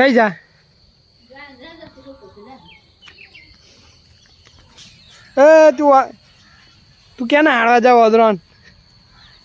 કઈ જા? એ, તું તું ક્યાં ને હાડવા જાવ અદરોન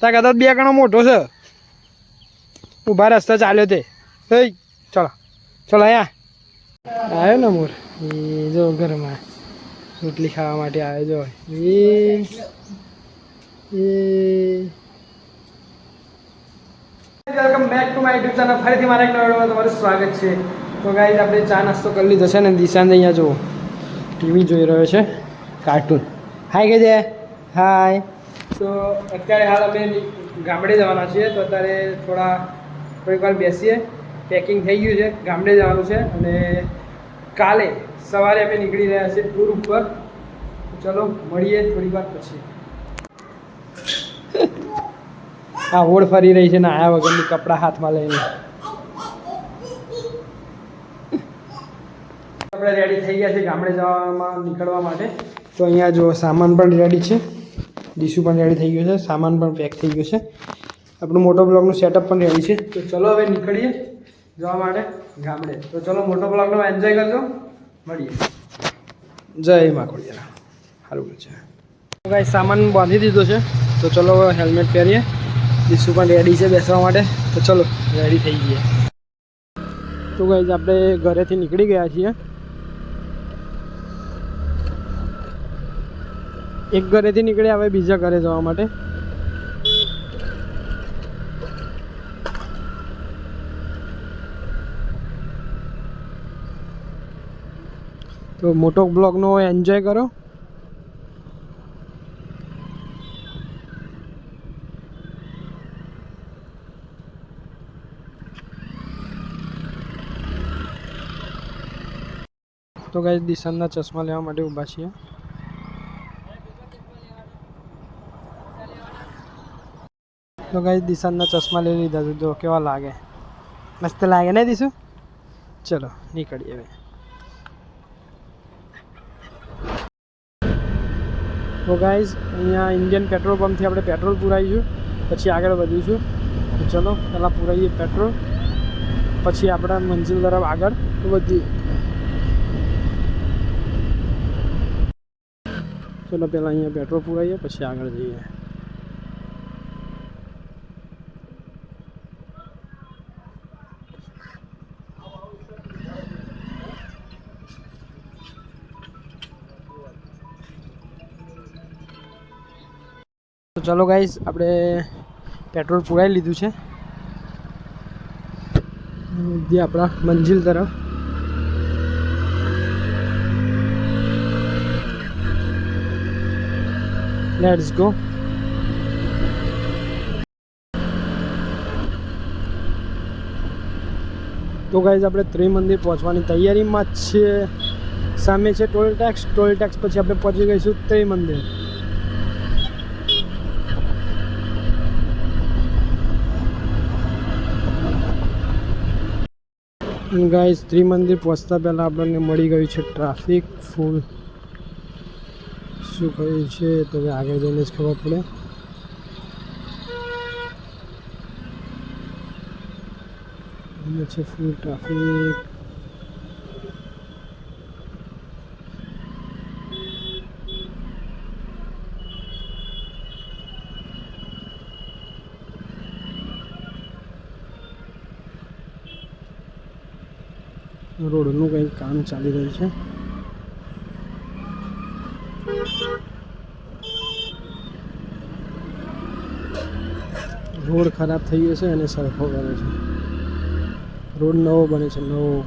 તાર કદાચ બે ગણો મોટો છે. ઊભા રસ્તા ચાલ્યો તે. એ ચલો. ચલો અહીંયા. આવ્યો ને મોર? એ જો ઘરમાં રોટલી ખાવા માટે આવ્યો જો. એ એ ચેનલ ફરીથી મારા એક નવા તમારું સ્વાગત છે. તો ગાઈઝ આપણે ચા નાસ્તો કરી લીધો છે ને, દિશાને અહીંયા જુઓ. ટીવી જોઈ રહ્યો છે. કાર્ટૂન હાય કે છે હાય તો અત્યારે હાલ અમે ગામડે જવાના છીએ, તો અત્યારે થોડા, થોડીક વાર બેસીએ. પેકિંગ થઈ ગયું છે, ગામડે જવાનું છે. અને કાલે સવારે અમે નીકળી રહ્યા છીએ ટૂર ઉપર. ચલો, મળીએ થોડી વાર પછી. આ ઓળ ફરી રહી છે ને આયા વગરની કપડાં હાથમાં લઈને. આપણે રેડી થઈ ગયા છે ગામડે જવામાં નીકળવા માટે. તો અહીંયા જો સામાન પણ રેડી છે. ડીશુ પણ રેડી થઈ ગયું છે. સામાન પણ પેક થઈ ગયો છે. આપણું મોટો બ્લોગનું સેટઅપ પણ રેડી છે. તો ચલો હવે નીકળીએ જવા માટે ગામડે. તો ચલો મોટો બ્લોગનો એન્જોય કરજો. મળીએ. જય માખોડિયા સારું છે. કાંઈ સામાન બાંધી દીધો છે. તો ચલો હેલ્મેટ પહેરીએ. ડીશુ પણ રેડી છે બેસવા માટે. તો ચલો રેડી થઈ ગયા તો ગાઈઝ આપણે ઘરેથી નીકળી ગયા છીએ. એક ઘરેથી નીકળી હવે બીજા ઘરે જવા માટે. તો મોટો બ્લોગનો એન્જોય કરો. તો ગાઈઝ દિશાના ચશ્મા લેવા માટે ઊભા છીએ. તો ગાઈઝ દિશાના ચશ્મા લઈ લીધા છે. જો કેવા લાગે. મસ્ત લાગે ને દીશું? ચલો, નીકળીએ હવે. તો ગાઈઝ અહીંયા ઇન્ડિયન પેટ્રોલ પંપથી આપણે પેટ્રોલ પુરાવીશું. પછી આગળ વધીશું. તો ચલો, પહેલાં પુરાવીએ પેટ્રોલ પછી આપણા મંજિલ તરફ આગળ. વધીએ ચલો પહેલાં અહીંયા પેટ્રોલ પુરાવીએ, પછી આગળ જઈએ. તો ચલો ગાઈઝ આપણે પેટ્રોલ પુરાવી લીધું છે. જે આપણા મંજિલ તરફ. લેટ્સ ગો તો ગાઈઝ આપણે ત્રિમંદિર પહોંચવાની તૈયારીમાં છીએ. સામે છે ટોલ ટેક્સ. ટોલ ટેક્સ પછી આપણે પહોંચી ગઈશું ત્રિમંદિર. ગાઈઝ ત્રિમંદિર પહોંચતા પહેલાં આપણને મળી ગયું છે ટ્રાફિક ફૂલ. શું કહ્યું છે તો હવે આગળ જઈને જ ખબર પડે. અહીંયા છે ફૂલ ટ્રાફિક રોડનું કંઈક કામ ચાલી રહ્યું છે. રોડ ખરાબ થઈ ગયો છે અને સરખો કરે છે. રોડ નવો બને છે, નવો.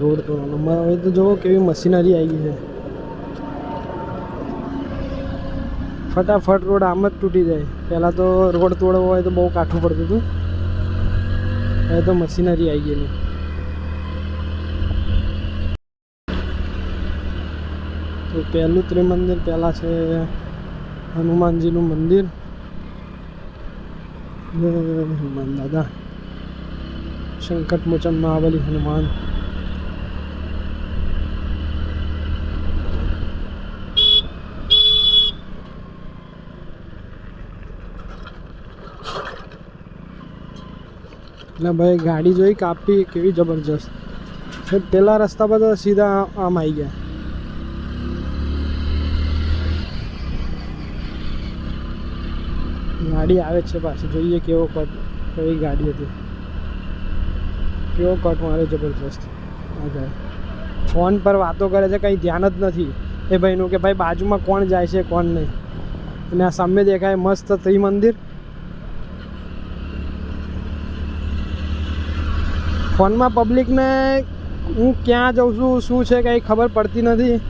રોડ તો હવે તો જુઓ કેવી મશીનરી આવી ગઈ છે. ફટાફટ રોડ આમ જ તૂટી જાય. પહેલાં તો રોડ તોડવો હોય તો બહુ કાઠું પડતું હતું. હવે તો મશીનરી આવી ગયેલી. તો પહેલું ત્રિમંદિર, પહેલાં છે હનુમાનજીનું મંદિર. જય હનુમાન દાદા સંકટ મોચન મહાબલી હનુમાન એટલે ભાઈ ગાડી જોઈ કાપી કેવી જબરજસ્ત છે પેલા રસ્તા પર તો સીધા આમ આવી ગયા ગાડી આવે છે પાછી, જોઈએ કેવો કટ કઈ ગાડી હતી. કેવો કટ મારે જબરજસ્ત. ઓકે ફોન પર વાતો કરે છે, કંઈ ધ્યાન જ નથી. એ ભાઈનું કે ભાઈ બાજુમાં કોણ જાય છે, કોણ નહીં. અને આ સામે દેખાય મસ્ત ત્રિમંદિર. ફોનમાં પબ્લિકને હું ક્યાં જાઉં છું, શું છે, કંઈ ખબર પડતી નથી.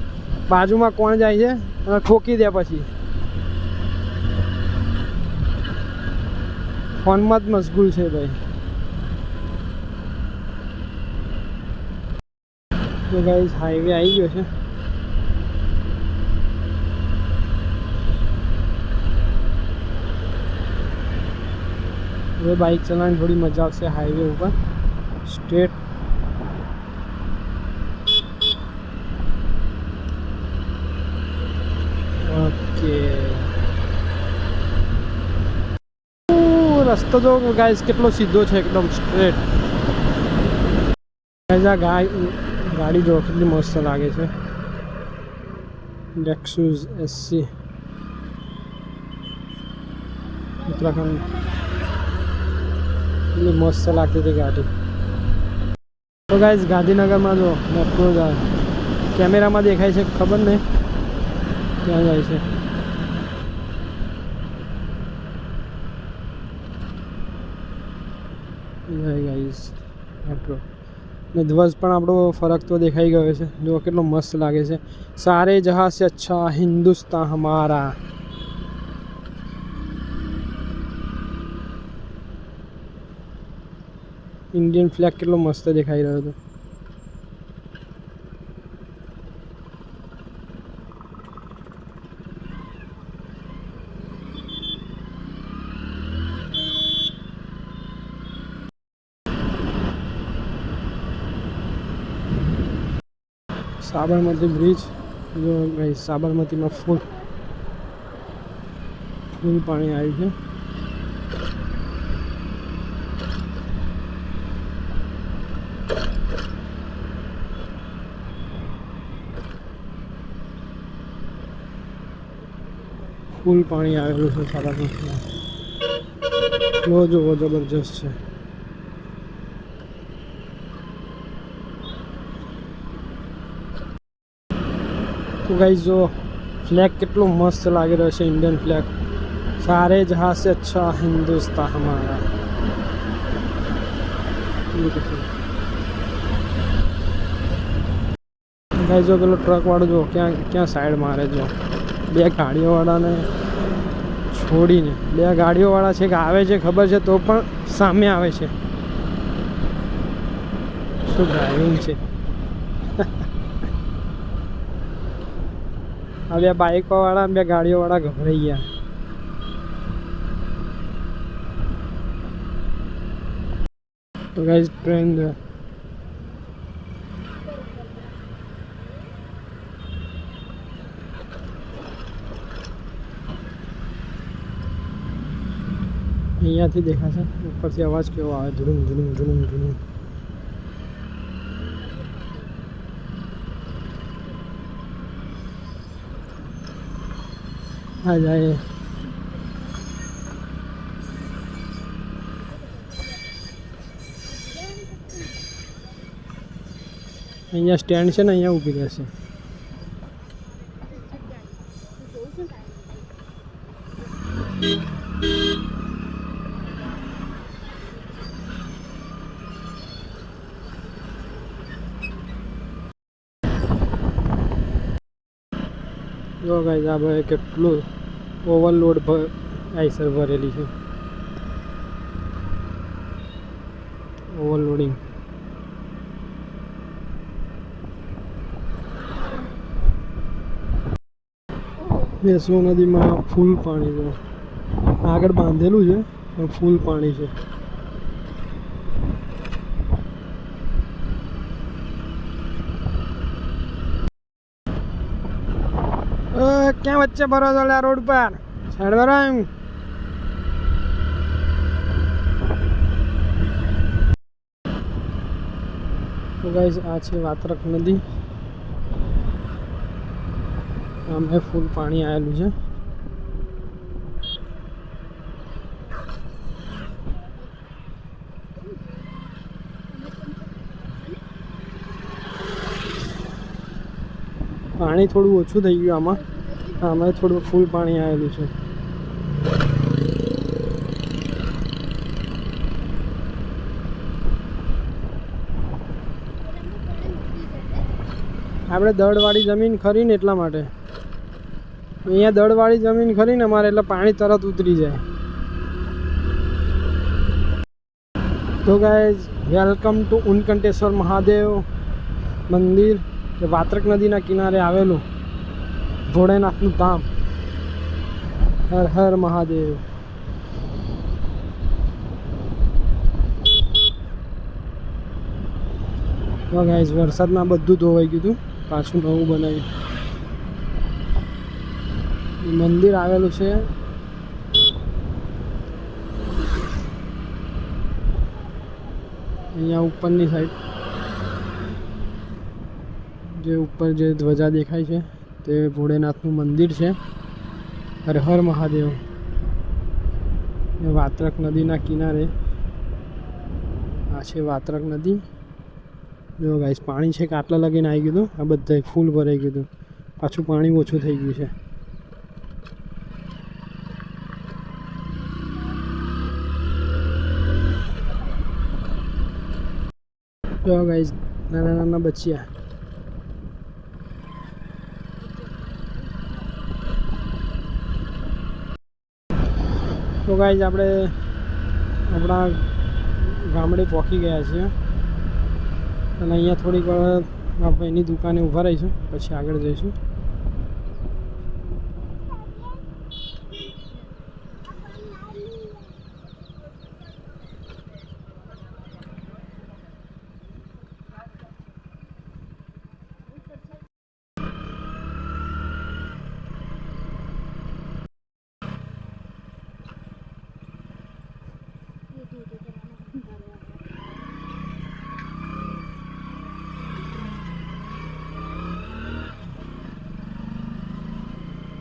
બાજુમાં કોણ જાય છે, અને ઠોકી દે પછી. ફોનમાં જ મશગુલ છે ભાઈ. તો ગાઈઝ હાઈવે આવી ગયો છે. હવે બાઇક ચલાવવાની થોડી મજા આવશે હાઈવે ઉપર. સ્ટેટ રસ્તો જો ગાઈઝ કેટલો સીધો છે, એકદમ સ્ટ્રેટ આ ગાય, ગાડી જો કેટલી મસ્ત લાગે છે. Lexus SC Uttarakhand. કેટલી મસ્ત લાગતી હતી ગાડી. તો ગાઈઝ ગાંધીનગરમાં જો મેટ્રો કેમેરામાં દેખાય છે, ખબર નહીં. ક્યાં જાય છે ગાઈઝ મેટ્રો ને ધ્વજ પણ આપણો ફરક તો દેખાઈ ગયો છે. જો કેટલો મસ્ત લાગે છે. સારે જહાં સે અચ્છા હિન્દુસ્તાન હમારા. ઇન્ડિયન ફ્લેગ કેટલો મસ્ત દેખાઈ રહ્યો હતો. સાબરમતી બ્રિજ, જો સાબરમતીમાં ફૂલ ફૂલ પાણી આવ્યું છે. ફૂલ પાણી આવેલું છે સાબરમતીમાં. જો જુઓ જબરજસ્ત છે. તો ગાઈ જો ફ્લેગ કેટલો મસ્ત લાગી રહ્યો છે ઇન્ડિયન ફ્લેગ સારે જહાં સે અચ્છા હિન્દુસ્તાન હમારા ગાઈ જો પેલો ટ્રકવાળો જો ક્યાં ક્યાં સાઈડ મારે જો બે ગાડીઓવાળાને છોડીને. બે ગાડીઓવાળા છે કે આવે છે ખબર છે, તો પણ સામે આવે છે. શું ડ્રાઇવિંગ છે? આ બે બાઈકો વાળા બે ગાડીઓ વાળા ગભરાઈ ગયા. તો ગાઈઝ ટ્રેન અહીંયાથી દેખાશે, ઉપરથી અવાજ કેવો આવે ધૂડુમ ધૂડુમ ધૂડુમ ધૂડુમ આ જાય. અહીંયા સ્ટેન્ડ છે ને અહીંયા ઊભી રહેશે. જો ગાઈઝ, આ ભાઈ કેટલું ઓવરલોડ આઈસર ભરેલી છે. ઓવરલોડિંગ. વેસુ નદીમાં ફૂલ પાણી છે. આગળ બાંધેલું છે, પણ ફૂલ પાણી છે. ક્યાં વચ્ચે ભરો છો આ રોડ પર? સાઈડ ભરો એમ. તો ગાઈઝ આ છે વાતરક નદી. આમે ફૂલ પાણી આવેલું છે. પાણી થોડું ઓછું થઈ ગયું આમાં. આમાં થોડું ફૂલ પાણી આવેલું છે. આપણે દળવાળી જમીન ખરીને એટલા માટે. અહીંયા દળવાળી જમીન ખરીને અમારે એટલે પાણી તરત ઉતરી જાય. તો guys welcome to Unkanteshwar Mahadev મંદિર, જે વાત્રક નદીના કિનારે આવેલું. ભોળેનાથનું ધામ. હર હર મહાદેવ. ગાઈઝ, વરસાદમાં બધું ધોવાઈ ગયું હતું. પાછું નવું બનાવ્યું. મંદિર આવેલું છે. અહીંયા ઉપરની સાઈડ જે ઉપર જે ધ્વજા દેખાય છે. તે ભોળેનાથનું મંદિર છે. હર હર મહાદેવ વાત્રક નદીના કિનારે. આ છે વાત્રક નદી. જો ગાઈસ પાણી છે કે આટલા લગીને આવી ગયું હતું? આ બધા ફૂલ ભરાઈ ગયું હતું. પાછું પાણી ઓછું થઈ ગયું છે. જો ગાઈસ નાના નાના બચ્ચિયા તો ગાઈઝ આપણે આપણા ગામડે પહોંચી ગયા છીએ. અને અહીંયા થોડીક વાર ભાઈની દુકાને ઊભા રહીશું, પછી આગળ જઈશું.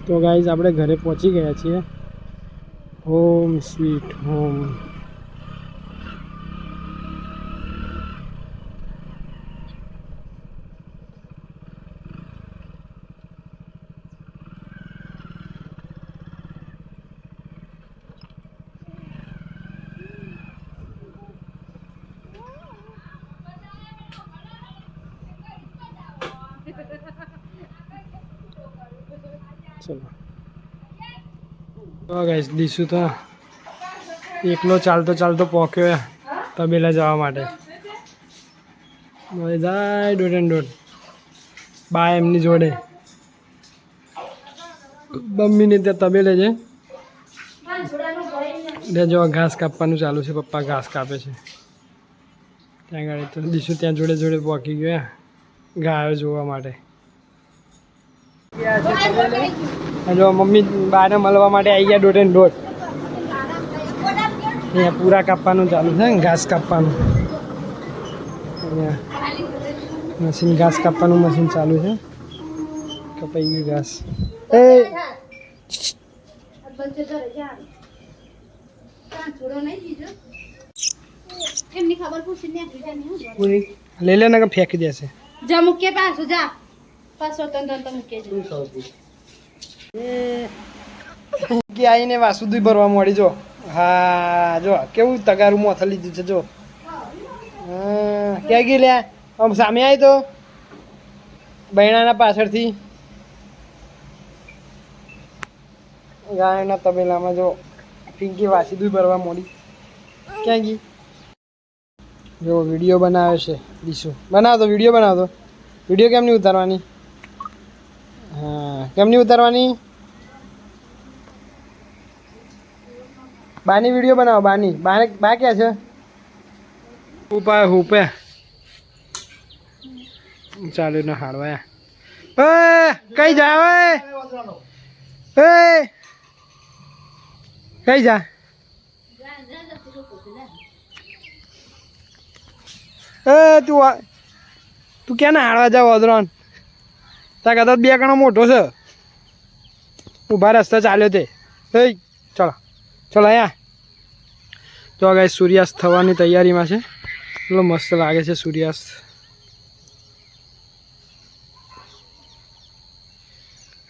તો ગાઈઝ આપણે ઘરે પહોંચી ગયા છીએ. હોમ સ્વીટ હોમ ચલો. તો ગાઈસ દીશું તો એકલો ચાલતો ચાલતો પહોંચ્યો તબેલા જવા માટે. જાય દોઢ એન્ડ દોઢ. બા એમની જોડે. મમ્મીને ત્યાં તબેલે છે. ત્યાં જો ઘાસ કાપવાનું ચાલુ છે, પપ્પા ઘાસ કાપે છે. ત્યાં આગળ તો દીશું ત્યાં જોડે જોડે પહોંચી ગયો ગાયો જોવા માટે. જો મમ્મી બાને મળવા માટે આવી ગયા દોઢ દોઢ. અહીંયા પૂરા કાપવાનું ચાલુ છે ને ઘાસ કાપવાનું. અહીંયા મશીન ઘાસ કાપવાનું મશીન ચાલુ છે. કપાઈ ગયું ઘાસ. એ! લઈ લે ને ફેંકી દેશે. જા મૂકે પાછું જા. પાછો તન તન તો કે આવીને વાસુદી ભરવા મળી જો. હા જો કેવું તગારું મોથા લીધું છે જો. હા ક્યાં ગઈ લ્યા? આમ સામે આવી તો. બહેણાના પાછળથી. ગાયના તબેલામાં જો પિંકી વાસીદું ભરવા મોડી ક્યાં ગઈ? જો વીડિયો બનાવે છે દીશું બનાવતો વીડિયો બનાવતો. વીડિયો કેમ નહીં ઉતારવાની? હા નહીં ઉતારવાની? બાની વીડિયો બનાવો, બાની. બાને, બા ક્યાં છે? ઉપાય હુપે ચાલુ ને હાડવાયા કઈ જા ઓય કઈ જા? એ, તું તું ક્યાં હાડવા જાવ અદરોન તાર કદાચ બે ગણો મોટો છે. ઊભા રસ્તા ચાલ્યો તે. એ ચલો. ચલો અહીંયા. તો ગાય સૂર્યાસ્ત થવાની તૈયારીમાં છે. એટલો મસ્ત લાગે છે સૂર્યાસ્ત.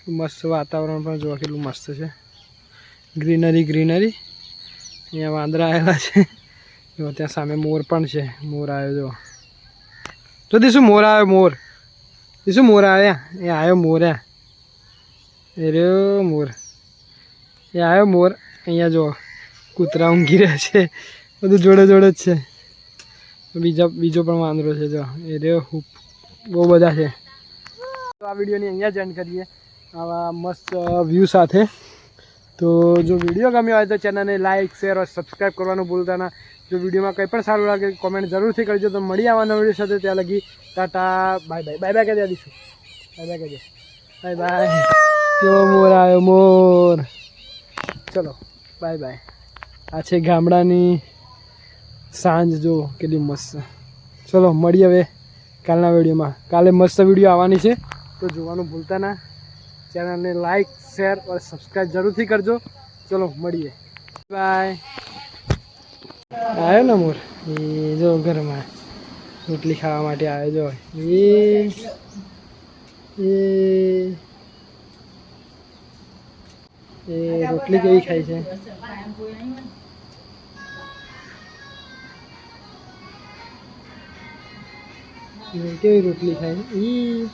મસ્ત વાતાવરણ પણ જોવા કેટલું મસ્ત છે. Greenery greenery. અહીંયા વાંદરા આવેલા છે. જો, ત્યાં સામે મોર પણ છે. મોર આવ્યો, જો. તો તે શું મોર આવ્યો, મોર. એ શું મોર આવ્યા એ આવ્યો મોર એ રહ્યો મોર એ આવ્યો મોર અહીંયા જો કૂતરા ઊંઘી રહ્યા છે બધું જોડે જોડે જ છે બીજા બીજો પણ વાંદરો છે જો એ રહ્યો હૂપ બહુ બધા છે તો આ વિડીયોની અહીંયા જ એન્ડ કરીએ. આવા મસ્ત વ્યૂ સાથે. તો જો વીડિયો ગમ્યો હોય તો ચેનલને લાઇક શેર સબસ્ક્રાઈબ કરવાનું ભૂલતા ના. જો વિડીયોમાં કંઈ પણ સારું લાગે કોમેન્ટ જરૂરથી કરજો. તો મળી આવવાના વીડિયો સાથે. ત્યાં લગી tata bye bye bye bye કહી દે દીશું બાય બાય કહી બાય બાય જો મોર આવ્યો મોર. ચલો બાય બાય આ છે ગામડાની સાંજ, જો કેટલી મસ્ત. ચલો મળીએ હવે કાલના વિડીયોમાં. કાલે મસ્ત વીડિયો આવવાની છે. તો જોવાનું ભૂલતા ના. ચેનલને લાઈક શેર અને સબસ્ક્રાઈબ જરૂરથી કરજો. ચલો, મળીએ. બાય આવ્યો ને મોર? એ જો ઘરમાં રોટલી ખાવા માટે આવ્યો જો. એ એ રોટલી કેવી ખાય છે? કેવી રોટલી ખાય ઈ